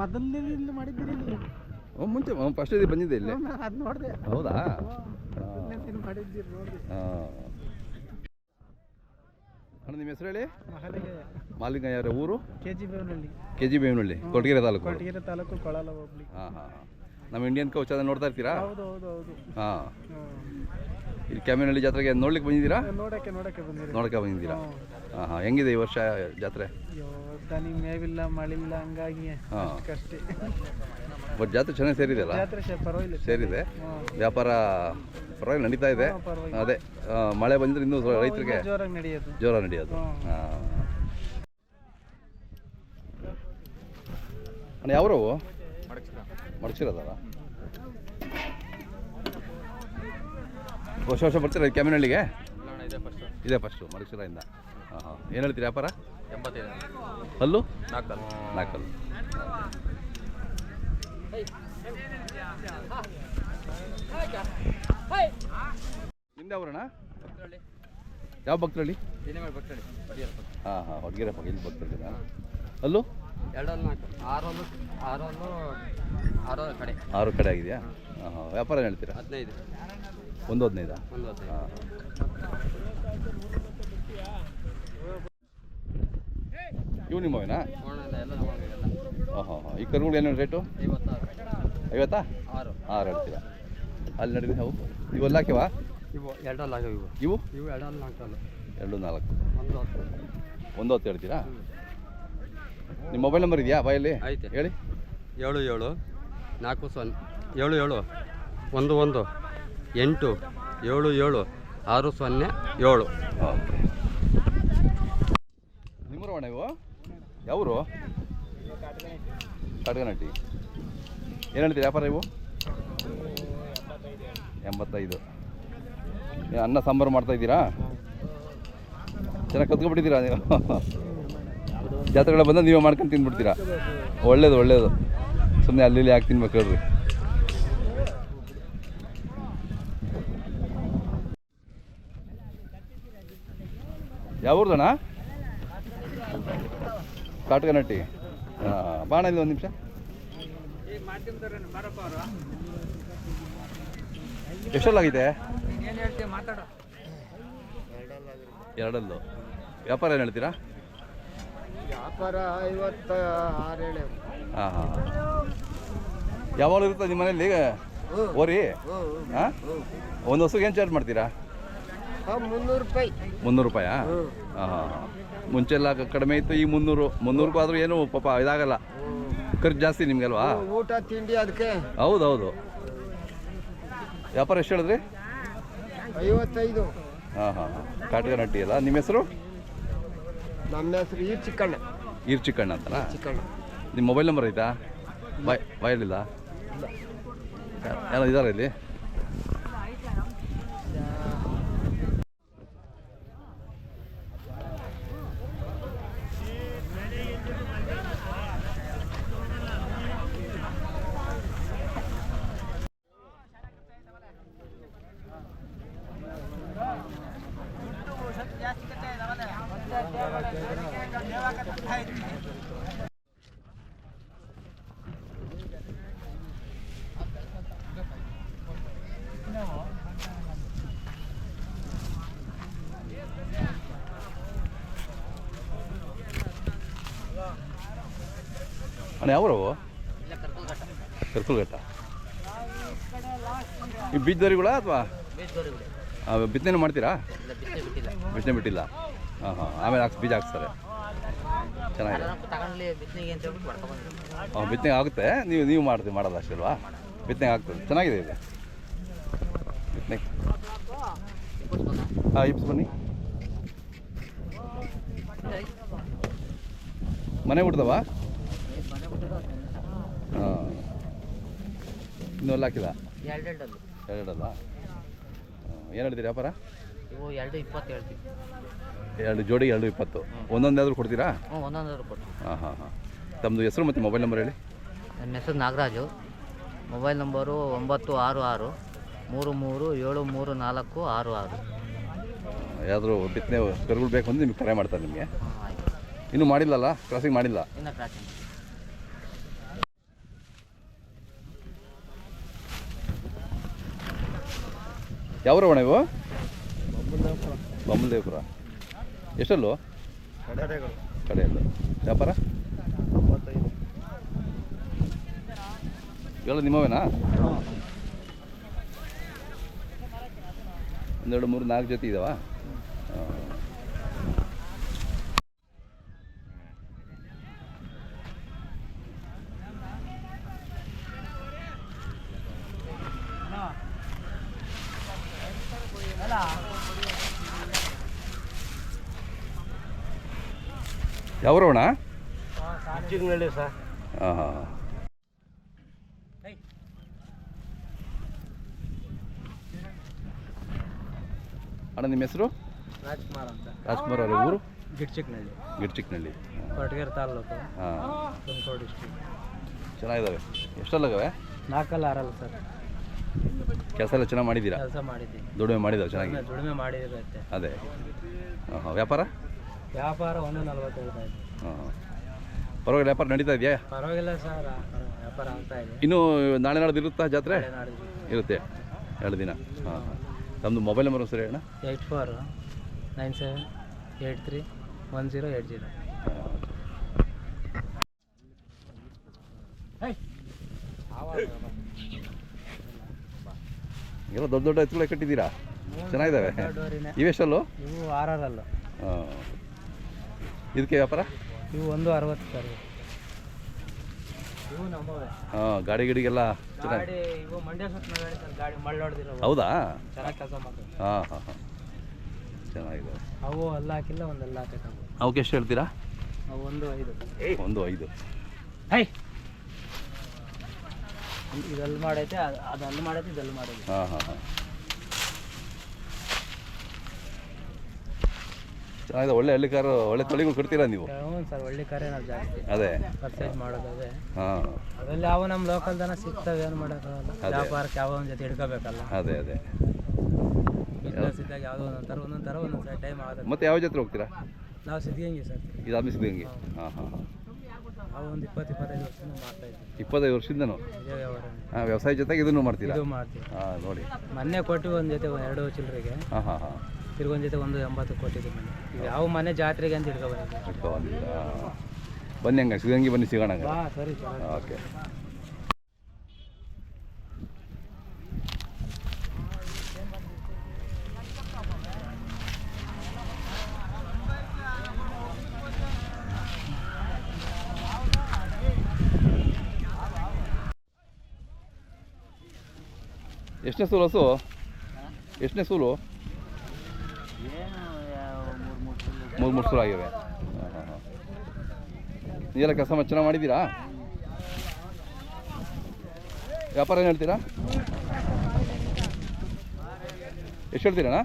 ಮೊದಲನೇದಿಂದ ಮಾಡಿದ್ದೀರಿ ಓ ಮುಂಚೆ ಫಸ್ಟ್ ಇದೆ ಬಂದಿದೆ ಇಲ್ಲಿ. ಅದು ನೋಡಿದೆ. ಹೌದಾ? ಮಾಡಿದ್ದೀರಿ ನೋಡಿದೆ ಅಣ್ಣ ನಿಮ್ಮ ಹೆಸರು ಹೇಳಿ? ಮಹಾಲಿಗೆ. ಮಾಲಿಂಗ ಯಾರ ಊರು? K G Bevanahalli K G Bevanahalli Kotagere taluk. Kotagere taluk ಕೊಳಲ ಹೋಗ್ಲಿ ಹಾಂ ಹಾಂ. ನಮ್ಮ ಇಂಡಿಯನ್ ಕೌಚ್ ಅದನ್ನ ನೋಡ್ತಾ ಇರ್ತೀರಾ? ಹೌದು ಹೌದು ಹೌದು. ಹಾಂ. ಇಲ್ಲಿ ಕ್ಯಾಮಿನಹಳ್ಳಿ ಜಾತ್ರೆಗೆ ನೋಡ್ಲಿಕ್ಕೆ ಬಂದಿದ್ದೀರಾ? ನೋಡಕ್ಕೆ ನೋಡಕ್ಕೆ ಬಂದಿದ್ದೀರಾ ನೋಡಕ್ಕೆ ಬಂದಿದ್ದೀರಾ. ಹಾಂ ಹಾಂ ಹೆಂಗಿದೆ ಈ ವರ್ಷ ಜಾತ್ರೆ? ಅಯ್ಯೋ ದನಿ ಮೇವಿಲ್ಲ ಮಳಿಲ್ಲ ಹಂಗಾಗಿ ಬಟ್ ಜಾತ್ರೆ ಚೆನ್ನಾಗಿ ಸೇರಿದೆ ಅಲ್ಲ? ಪರವಾಗಿಲ್ಲ. ಸೇರಿದೆ. ವ್ಯಾಪಾರ ಪರವಾಗಿ ನಡೀತಾ ಇದೆ. ಅದೇ ಮಳೆ ಬಂದ್ರೆ ಇನ್ನೂ ಸ್ವಲ್ಪ ರೈತರಿಗೆ ಜೋರಾಗಿ ನಡೆಯೋದು. ಜೋರ ನಡೆಯೋದು. ಹಾಂ. ಅಣ್ಣ ಯಾವ್ರವು ಮಡಚಿರೋದಲ್ಲ ವರ್ಷ ವರ್ಷ ಬರ್ತೀರಾ ಕ್ಯಾಮಿನಹಳ್ಳಿಗೆ ಇದೇ ಫಸ್ಟು ಮಡಚಿರಿಂದ ಹಾಂ ಹಾಂ ಏನು ಹೇಳ್ತೀರಿ ವ್ಯಾಪಾರ? ಎಂಬತ್ತೈದು. ಹಲ್ಲು ನಾಲ್ಕಲ್ಲು. ನಾಲ್ಕಲ್ಲು. ನಿಮ್ದೇ ಅವರಣ್ಣ ಯಾವ ಭಕ್ತರಳ್ಳಿ? ಹಾಂ ಹಾಂ ಹೊಡ್ಗೆರೆ ಪಕ್ಕ ಇಲ್ಲಿ ಭಕ್ತರಳ್ಳಿ ಅಲ್ಲೂ ಎರಡಲ್ಲಿ ನಾಲ್ಕು. ಆರೊಂದು ಆರೊಂದು ಆರು ಕಡೆ. ಆರು ಕಡೆ ಆಗಿದೆಯಾ? ಹಾಂ ಹಾಂ ವ್ಯಾಪಾರ ಏನ್ ಹೇಳ್ತೀರಾ? ಹದಿನೈದು. ಒಂದು ಹದಿನೈದಾ ಹಾಂ. ಇವು ನಿಮ್ಮವೇನಾ? ಹಾಂ ಹಾಂ ಹಾಂ ಈ ಕರುಗಳು ಏನೇನು ರೇಟು ಐವತ್ತಾ? ಆರು. ಆರು ಹೇಳ್ತೀರಾ? ಅಲ್ಲಿ ನಡುವೆ ಅವು? ಇವೆಲ್ಲ ಹಾಕ್ಯವಾ ಇವು ಎರಡಲ್ಲಿ ಆಗ್ಯಾವ ಇವು. ಇವು? ಇವು ಎರಡಲ್ಲಿ ನಾಲ್ಕು ಎರಡು ನಾಲ್ಕು. ಒಂದು ಹತ್ತು. ಒಂದು ಹೊತ್ತು ಹೇಳ್ತೀರಾ? ನಿಮ್ಮ ಮೊಬೈಲ್ ನಂಬರ್ ಇದೆಯಾ ಬಾಯಲ್ಲಿ? ಐತೆ. ಹೇಳಿ. ಏಳು ಏಳು ನಾಲ್ಕು ಸೊನ್ನೆ ಏಳು ಏಳು. ಒಂದು ಒಂದು. ಎಂಟು, ಏಳು ಏಳು, ಆರು, ಸೊನ್ನೆ, ಏಳು. ನಿಮ್ಮೂರವಣ ಇವು? ಯಾವರು ಕಡ್ಗನಟ್ಟಿ ಏನು ವ್ಯಾಪಾರ ಇವು? ಎಂಬತ್ತೈದು. ಅನ್ನ, ಸಾಂಬಾರು ಮಾಡ್ತಾ ಇದ್ದೀರಾ? ಚೆನ್ನಾಗಿ ಕತ್ಕೊಬಿಟ್ಟಿದ್ದೀರಾ ನೀವು? ಜಾತ್ರೆಗಳ ಬಂದ ನೀವೇ ಮಾಡ್ಕೊಂಡು ತಿಂದ್ಬಿಡ್ತೀರಾ? ಒಳ್ಳೇದು ಒಳ್ಳೇದು. ಸುಮ್ಮನೆ ಅಲ್ಲಿ ಇಲ್ಲಿ ಯಾಕೆ ತಿನ್ಬೇಕು ಹೇಳ್ರಿ. ಯಾವ ಊರ್ದಣ್ಣ ಕಾಟ್ಕನಟ್ಟಿ ಹಾಂ ಬಾಣ ಇಲ್ಲಿ ಒಂದು ನಿಮಿಷ. ಎಷ್ಟಲ್ಲಾಗಿದೆ ಎರಡಲ್ಲೂ. ವ್ಯಾಪಾರ ಏನು ಹೇಳ್ತೀರಾ? ವ್ಯಾಪಾರ ಐವತ್ತ ಆರು ಹೇಳಿ ಹಾಂ ಹಾಂ. ಯಾವಾಗ ಇರುತ್ತೆ ನಿಮ್ಮ ಮನೇಲಿ ಓರಿ ಹಾಂ ಒಂದು ಹೊಸಗೆ ಏನು ಚಾರ್ಜ್ ಮಾಡ್ತೀರಾ? ಮುನ್ನೂರು ರೂಪಾಯಿ. ಮುನ್ನೂರು ರೂಪಾಯಾ? ಹಾಂ ಹಾಂ ಹಾಂ ಮುಂಚೆಲ್ಲ ಕ- ಕಡಿಮೆ ಇತ್ತು ಈ ಮುನ್ನೂರು. ಮುನ್ನೂರಕ್ಕೂ ಆದರೂ ಏನು ಪಾಪ ಇದಾಗಲ್ಲ. ಖರ್ಚು ಜಾಸ್ತಿ ನಿಮಗಲ್ವಾ? ಊಟ ತಿಂಡಿ ಅದಕ್ಕೆ. ಹೌದು ಹೌದು ವ್ಯಾಪಾರ ಎಷ್ಟು ಹೇಳಿದ್ರಿ? ಐವತ್ತೈದು. ಹಾಂ ಹಾಂ ಹಾಂ ಕಾಟಗನಟ್ಟಿ ಅಲ್ಲ. ನಿಮ್ಮ ಹೆಸರು? ನಮ್ಮ ಹೆಸರು ಈರ್ ಚಿಕ್ಕಣ್ಣ ಈರ್ ಚಿಕ್ಕಣ್ಣ ಅಂತನಾ? ಚಿಕ್ಕಣ್ಣ ನಿಮ್ಮ ಮೊಬೈಲ್ ನಂಬರ್ ಐತಾ? ಬಾಯ್ ಬಾಯಲ್ಲಿಲ್ಲ ಯಾರು ಇದ್ದಾರೆ ಇಲ್ಲಿ? ಅಣ್ಣ ಯಾವ್ರವು ಕರ್ಕುಲ್ಘಟ್ಟ. ಈ ಬೀಜದವರಿಗಳ ಅಥವಾ? ಬಿತ್ತನೆ ಮಾಡ್ತೀರಾ? ಬಿತ್ತನೆ ಬಿಟ್ಟಿಲ್ಲ. ಹಾಂ ಹಾಂ ಆಮೇಲೆ ಹಾಕ್ಸ್, ಬೀಜ ಹಾಕ್ಸ್ತಾರೆ. ಚೆನ್ನಾಗಿದೆ. ಹಾಂ ಬಿತ್ತನೆ ಆಗುತ್ತೆ. ನೀವು ನೀವು ಮಾಡ್ತೀವಿ ಮಾಡೋದು ಅಷ್ಟೇ ಅಲ್ವಾ? ಬಿತ್ತನೆ ಆಗ್ತದೆ. ಚೆನ್ನಾಗಿದೆ ಇದೆ. ಬಿತ್ತನೆ. ಹಾಂ ಇಪ್ಸ್ ಬನ್ನಿ. ಮನೆ ಬಿಡ್ದವ ಹಾಂ ಇನ್ನೂ ಹಾಕಿದ ಹಾಕಿಲ್ಲ ಎರಡೆರಡಲ್ಲಿ. ಎರಡಲ್ಲ ಏನು ಹೇಳ್ತೀರಿ ವ್ಯಾಪಾರ? ಇವು ಎರಡು ಇಪ್ಪತ್ತು ಹೇಳ್ತೀವಿ. ಎರಡು ಜೋಡಿ ಎರಡು ಇಪ್ಪತ್ತು. ಒಂದೊಂದಾದರೂ ಕೊಡ್ತೀರಾ? ಹ್ಞೂ ಒಂದೊಂದು ಕೊಟ್ಟು ಹಾಂ ಹಾಂ ಹಾಂ. ತಮ್ಮದು ಹೆಸರು ಮತ್ತು ಮೊಬೈಲ್ ನಂಬರ್ ಹೇಳಿ. ನನ್ನ ಹೆಸರು ನಾಗರಾಜು. ಮೊಬೈಲ್ ನಂಬರು ಒಂಬತ್ತು ಆರು ಆರು ಮೂರು ಮೂರು ಏಳು ಮೂರು ನಾಲ್ಕು ಆರು ಆರು. ಯಾವ್ದಾದ್ರು ಬಿತ್ತನೆ ಕರುಗಳು ಬೇಕು ಅಂದರೆ ನಿಮಗೆ ಕರೆ ಮಾಡ್ತಾರೆ ನಿಮಗೆ. ಇನ್ನೂ ಮಾಡಿಲ್ಲಲ್ಲ? ಕ್ರಾಸಿಂಗ್ ಮಾಡಿಲ್ಲ? ಇನ್ನು ಪ್ರಾಚೀನ ಯಾವ್ರವಣ ಇವು? ಬೊಮ್ಮಲದೇವಪುರ ಎಷ್ಟಲ್ಲು? ಕಡೆಯಲ್ಲು. ವ್ಯಾಪಾರ? ಇವೆಲ್ಲ ನಿಮ್ಮವೇನಾ? ಒಂದೆರಡು ಮೂರು ನಾಲ್ಕು ಜೊತೆ ಇದಾವ? ಸರ್. ಹಾಂ. ಹಾಂ ಅಣ್ಣ ನಿಮ್ಮ ಹೆಸರು? ರಾಜ್ಕುಮಾರ್ ಅಂತ. ರಾಜ್ಕುಮಾರ್ ಅವರ ಊರು? ಗಿಡ್ಚಿಕ್ನಳ್ಳಿ. ಗಿಡ್ಚಿಕ್ನಳ್ಳಿ. ಕೊರಟಗೆರೆ ತಾಲೂಕು. ಹಾಂ. ತುಮಕೂರು ಡಿಸ್ಟ್ರಿಕ್ಟ್ ಚೆನ್ನಾಗಿದ್ದಾವೆ ಎಷ್ಟಲ್ಲಗವೆ ನಾಲ್ಕಲ್ಲ ಆರಲ್ಲ ಸರ್. ಕೆಲಸ ಎಲ್ಲ ಚೆನ್ನಾಗಿ ಮಾಡಿದ್ದೀರಾ? ಕೆಲಸ ಮಾಡಿದ್ದೀವಿ. ದುಡಿಮೆ ಮಾಡಿದ್ದಾರೆ ಚೆನ್ನಾಗಿ? ದುಡಿಮೆ ಮಾಡಿರುತ್ತೆ ಅದೇ. ಹಾಂ. ವ್ಯಾಪಾರ? ವ್ಯಾಪಾರ ಒಂದು ನಲ್ವತ್ತು ಹೇಳ್ತಾ ಹಾಂ ಪರವಾಗಿಲ್ಲ ವ್ಯಾಪಾರ ನಡೀತಾ ಇದೆಯಾ? ಪರವಾಗಿಲ್ಲ ಸರ್ ವ್ಯಾಪಾರ ಆಗ್ತಾ ಇದೆ. ಇನ್ನೂ ನಾಳೆ ನಾಡ್ದು ಇರುತ್ತಾ ಜಾತ್ರೆ? ನಾಡಿದ್ದು ಇರುತ್ತೆ. ಎರಡು ದಿನ. ಹಾಂ ಹಾಂ. ತಮ್ಮದು ಮೊಬೈಲ್ ನಂಬರ್ ಸರಿ ಅಣ್ಣ eight four nine seven eight three one zero eight zero. ಎಲ್ಲ ದೊಡ್ಡ ದೊಡ್ಡ ಎತ್ತುಗಳೇ ಕಟ್ಟಿದ್ದೀರಾ? ಚೆನ್ನಾಗಿದ್ದಾವೆ? ದೊಡ್ಡವರಿನೇ ಇವೆಷ್ಟಲ್ಲು ಇವು ಆರಲ್ಲ ಹಾಂ. ಇದಕ್ಕೆ ವ್ಯಾಪಾರ? ಇವು ಒಂದು ಅರವತ್ತು ಸರ್. ಇವು ನಮ್ಮವೇ. ಹಾಂ ಗಾಡಿ ಗಿಡಿಗೆಲ್ಲ ಚೆನ್ನಾಗಿ. ಗಾಡಿ ಇವು ಮಂಡ್ಯ ಗಾಡಿ ಸರ್ ಗಾಡಿ ಹೌದಾ? ಚೆನ್ನಾಗಿ ಕೆಲಸ ಮಾಡ್ತವೆ ಹಾಂ ಹಾಂ ಹಾಂ. ಚೆನ್ನಾಗಿದೆ. ಅವು ಎಲ್ಲ ಹಾಕಿಲ್ಲ ಒಂದೆಲ್ಲ ಹಾಕಬೇಕು ಅವಕ್ಕೆ ಎಷ್ಟು ಹೇಳ್ತೀರಾ? ಅವು ಒಂದು ಐದು. ಒಂದು ಐದು. ಹೈ. ಇದೆಲ್ಲ ಮಾಡೈತೆ ಅದು ಅದೆಲ್ಲ ಮಾಡೈತೆ ಇದೆಲ್ಲ ಮಾಡೈತೆ. ಹಾಂ ಹಾಂ ಹಾಂ. ಚೆನ್ನಾಗಿದೆ ಒಳ್ಳೆ ಹಳ್ಳಿ ಕಾರು ಒಳ್ಳೆ ತಳಿಗಳು ಕೊಡ್ತೀರಾ ನೀವು? ಹ್ಞೂ ಸರ್ ಒಳ್ಳೆ ಕಾರೇ ನಾವು ಜಾಸ್ತಿ. ಅದೇ. ಪರ್ಚೇಸ್ ಮಾಡೋದು ಅದೇ. ಹಾಂ. ಅದ್ರಲ್ಲಿ ಯಾವ ನಮ್ಮ ಲೋಕಲ್ ದನ ಸಿಗ್ತವೆ ಏನು ಮಾಡೋಕ್ಕಾಗಲ್ಲ. ವ್ಯಾಪಾರಕ್ಕೆ ಯಾವ ಒಂದು ಜೊತೆ ಹಿಡ್ಕೋಬೇಕಲ್ಲ. ಅದೇ ಅದೇ. ಬಿಸ್ನೆಸ್ ಇದ್ದಾಗ ಯಾವುದೋ ಒಂದೊಂದು ಥರ ಒಂದೊಂದು ಥರ ಒಂದೊಂದು ಟೈಮ್ ಆಗುತ್ತೆ. ಮತ್ತೆ ಯಾವ ಜಾತ್ರೆ ಹೋಗ್ತೀರಾ? ನಾವು ಸಿದ್ಧಗಂಗೆ ಸರ್. ಇದಾದ್ಮೇಲೆ ಸಿದ್ಧಗಂಗೆ? ಹಾಂ. ಹಾಂ ನಾವು ಒಂದು ಇಪ್ಪತ್ತು ಇಪ್ಪತ್ತೈದು ವರ್ಷದಿಂದ ಮಾಡ್ತಾ ಇದ್ವಿ ಇಪ್ಪತ್ತೈದು ವರ್ಷದಿಂದನೂ? ಇದೇ ವ್ಯವಹಾರ. ಹಾಂ ವ್ಯವಸಾಯ ಜೊತೆಗೆ ಇದನ್ನು ಮಾಡ್ತೀರಾ? ಇದು ಮಾಡ್ತೀವಿ. ಹಾಂ ನೋಡಿ. ಮೊನ್ನೆ ಕೊಟ್ಟು ಒಂದು ಜೊತೆ ಎರಡು ಚಿಲ್ಲರೆಗೆ ಹಾಂ ಹಾಂ ಹಾಂ. ತಿರ್ಗೊಂದು ಜೊತೆ ಒಂದು ಎಂಬತ್ತು ಕೋಟಿ ಮನೆ. ಯಾವ ಮನೆ ಜಾತ್ರೆಗೆ ಅಂತ ಬಂದಿದ್ದೆ ಇಟ್ಕೊ ಬನ್ನಿ ಹಂಗ ಸಿಗಂಗಿ ಬನ್ನಿ ಸಿಗೋಣ ಬಾ ಸರಿ. ಓಕೆ. ಎಷ್ಟನೇ ಸೂಲು ಹಸು? ಎಷ್ಟನೇ ಸೂಲು? ಮೂರು ಮೂರು ಸೂಲು ಆಗಿವೆ ಹಾಂ ಕೆಲಸ ಚೆನ್ನಾಗಿ ಮಾಡಿದ್ದೀರಾ? ವ್ಯಾಪಾರ ಏನು ಹೇಳ್ತೀರಾ? ಎಷ್ಟು ಹೇಳ್ತೀರಣ್ಣ?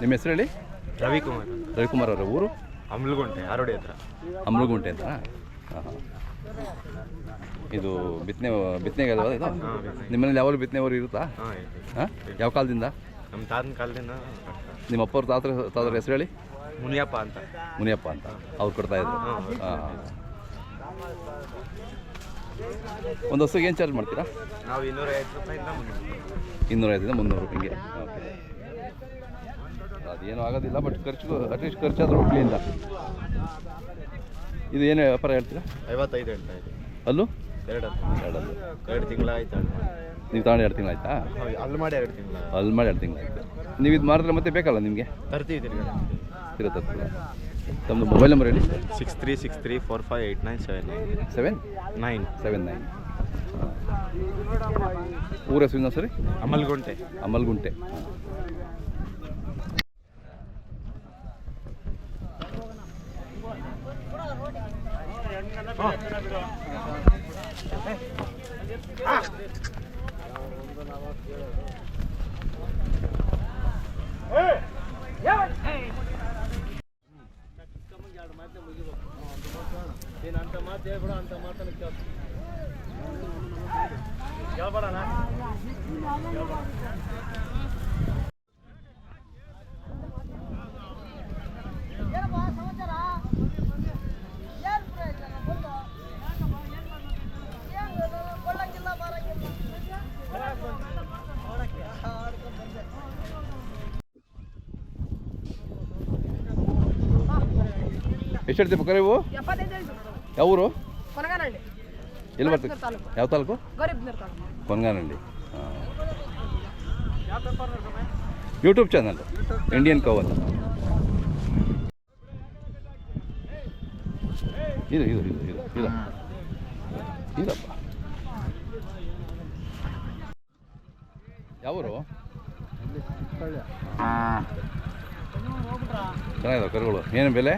ನಿಮ್ಮ ಹೆಸರು ಹೇಳಿ ರವಿಕುಮಾರ್. ರವಿಕುಮಾರ್ ಅವರ ಊರು? ಅಮ್ಲಗುಂಟೆ ಆರೋಡಿ ಹತ್ರ. ಅಮ್ಲಗುಂಟೆ ಅಂತ? ಹಾಂ ಹಾಂ ಇದು ಬಿತ್ತನೆ ಬಿತ್ತನೆಗೆ ಅಲ್ವಾ ಇದು? ನಿಮ್ಮನೇಲಿ ಯಾವಾಗ ಬಿತ್ತನೆ ಅವರು ಇರುತ್ತಾ? ಹಾಂ ಯಾವ ಕಾಲದಿಂದ? ನಮ್ಮ ತಾತನ ಕಾಲದಿಂದ. ನಿಮ್ಮ ಅಪ್ಪವ್ರ ತಾತ್ರ ತಾತರ ಹೆಸರು ಹೇಳಿ ಮುನಿಯಪ್ಪ ಅಂತ. ಮುನಿಯಪ್ಪ ಅಂತ. ಅವ್ರು ಕೊಡ್ತಾ ಇದ್ರು. ಒಂದು ಹಸುಗೆ ಏನು ಚಾರ್ಜ್ ಮಾಡ್ತೀರಾ? ನಾವು ಇನ್ನೂರ ಐವತ್ತು ರೂಪಾಯಿಂದ ಇನ್ನೂರೈದರಿಂದ ಮುನ್ನೂರು ಓಕೆ ಅದೇನು ಆಗೋದಿಲ್ಲ ಬಟ್ ಖರ್ಚು ಅಟ್ಲೀಸ್ಟ್ ಖರ್ಚಾದ್ರೂ ಹುಬ್ಳಿಯಿಂದ ಇದು ಏನು ವ್ಯಾಪಾರ ಹೇಳ್ತೀರಾ? ಐವತ್ತೈದು ಹೇಳ್ತಾ ಇದ್ದೀವಿ ಅಲ್ಲೂ? ಎರಡು ಎರಡಲ್ಲೂ. ಎರಡು ತಿಂಗಳ ಆಯ್ತು ನೀವು ತಗೊಂಡು ಎರಡು ತಿಂಗಳಾಯ್ತಾ ಅಲ್ಲಿ ಮಾಡಿ ಎರಡು ತಿಂಗಳು ಅಲ್ಲಿ ಮಾಡಿ ಎರಡು ತಿಂಗಳಾಯ್ತು ನೀವು ಇದು ಮಾಡಿದ್ರೆ ಮತ್ತೆ ಬೇಕಲ್ಲ ನಿಮಗೆ? ತರ್ತೀವಿ ತಿರ್ಗಾ ಇರುತ್ತೆ ತಮ್ಮದು ಮೊಬೈಲ್ ನಂಬರ್ ಹೇಳಿ. Six three six three four five eight nine seven seven? Nine. Seven nine. ಊರ ಹೆಸರಿನ ಸರಿ ಅಮಲ್ಗುಂಟೆ. ಅಮಲ್ಗುಂಟೆ. ಮಾತನ್ನ ಮುಗಿಬೇಕು. ನೀನು ಅಂತ ಮಾತು ಹೇಳ್ಬೇಡ ಅಂಥ ಮಾತನ್ನು ಕೇಳ ಹೇಳ್ಬೇಡಣ ಎಷ್ಟು ಹೇಳ್ತೀವಿ ಪಕ್ಕ ನೀವು ಯಾವ ಊರು ಕೊನಗಾನಹಳ್ಳಿ. ಎಲ್ಲಿ ಬರ್ತದೆ? ತಾಲೂಕು. ಯಾವ taluk? Gauribidanur taluk. Konganahalli. YouTube channel Indian ಕವಲ್ ಇದು ಇದು ಇದು ಇದು ಇದು ಇದಪ್ಪ ಯಾವೂರು? ಚೆನ್ನಾಗಿದಾವೆ ಕರುಗಳು. ಏನು ಬೆಲೆ?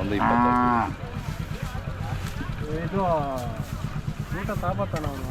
ಒಂದು ಇಪ್ಪತ್ತು. ಇದು ಊಟ ತಾಪತ್ತಾನ ಅವನು